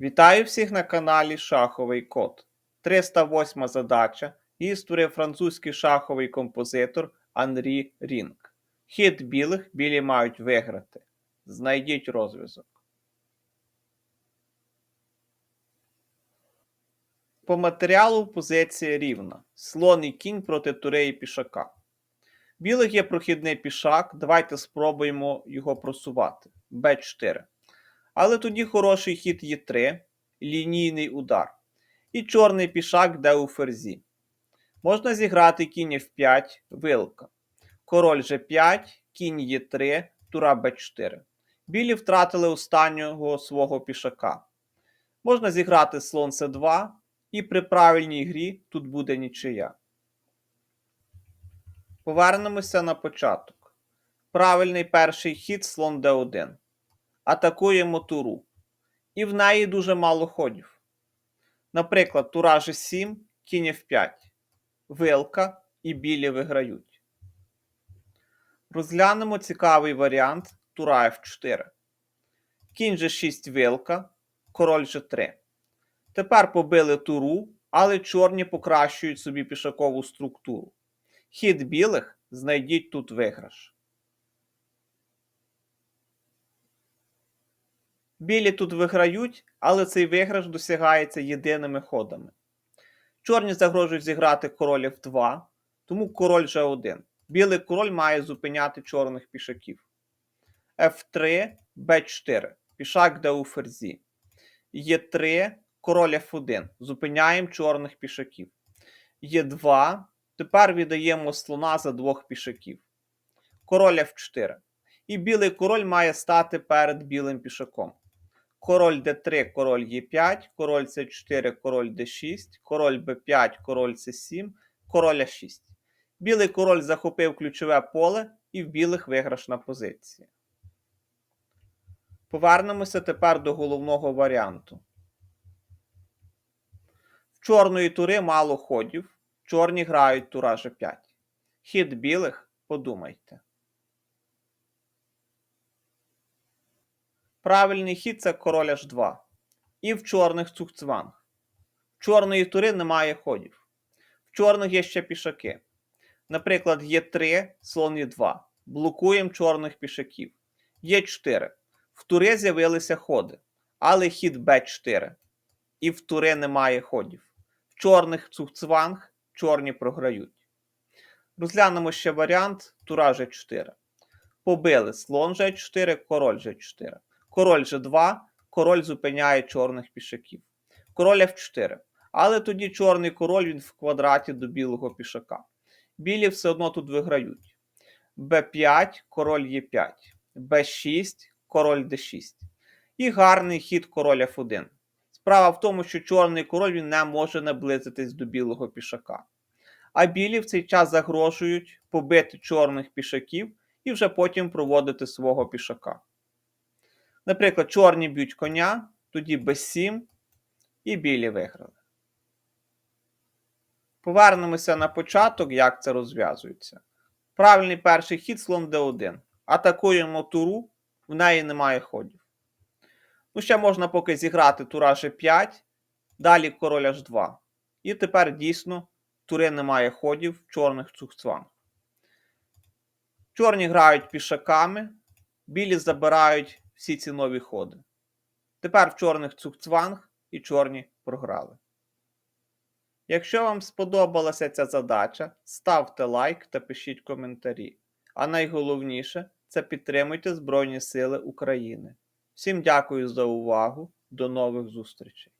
Вітаю всіх на каналі Шаховий Код. 308 задача. Її створив французький шаховий композитор Анрі Рінг. Хід білих білі мають виграти. Знайдіть розв'язок. По матеріалу позиція рівна. Слон і кінь проти тури і пішака. Білих є прохідний пішак. Давайте спробуємо його просувати. Б4. Але тоді хороший хід Е3, лінійний удар. І чорний пішак де у ферзі. Можна зіграти кінь F5, вилка. Король G5, кінь Е3, тура Б4. Білі втратили останнього свого пішака. Можна зіграти слон С2, і при правильній грі тут буде нічия. Повернемося на початок. Правильний перший хід слон d1. Атакуємо туру. І в неї дуже мало ходів. Наприклад, тура G7, кінь F5, вилка і білі виграють. Розглянемо цікавий варіант тура F4. Кінь G6 вилка, король G3. Тепер побили туру, але чорні покращують собі пішакову структуру. Хід білих знайдіть тут виграш. Білі тут виграють, але цей виграш досягається єдиними ходами. Чорні загрожують зіграти король F2, тому король G1. Білий король має зупиняти чорних пішаків. F3, B4. Пішак де у ферзі. Е3, король F1. Зупиняємо чорних пішаків. Е2. Тепер віддаємо слона за двох пішаків. Король F4. І білий король має стати перед білим пішаком. Король d3, король e5, король c4, король d6, король b5, король c7, король a6. Білий король захопив ключове поле і в білих виграшна позиція. Повернемося тепер до головного варіанту. В чорної тури мало ходів. Чорні грають тура g5. Хід білих подумайте. Правильний хід це король h2. І в чорних цукцванг. В чорної тури немає ходів. В чорних є ще пішаки. Наприклад, Е3, слон Е2. Блокуємо чорних пішаків. Е4. В тури з'явилися ходи. Але хід Б4. І в тури немає ходів. В чорних цукцванг чорні програють. Розглянемо ще варіант тура G4. Побили слон G4, король G4. Король G2, король зупиняє чорних пішаків. Король F4. Але тоді чорний король він в квадраті до білого пішака. Білі все одно тут виграють. Б5, король Е5, Б6, король Д6. І гарний хід король F1. Справа в тому, що чорний король він не може наблизитись до білого пішака. А білі в цей час загрожують побити чорних пішаків і вже потім проводити свого пішака. Наприклад, чорні б'ють коня, тоді b7 і білі виграли. Повернемося на початок, як це розв'язується. Правильний перший хід слон d1. Атакуємо туру, в неї немає ходів. Ну, ще можна поки зіграти тура g5, далі король h2. І тепер дійсно тури немає ходів чорних цукцванг. Чорні грають пішаками, білі забирають всі ці нові ходи. Тепер в чорних цукцванг і чорні програли. Якщо вам сподобалася ця задача, ставте лайк та пишіть коментарі. А найголовніше це підтримуйте Збройні Сили України. Всім дякую за увагу. До нових зустрічей!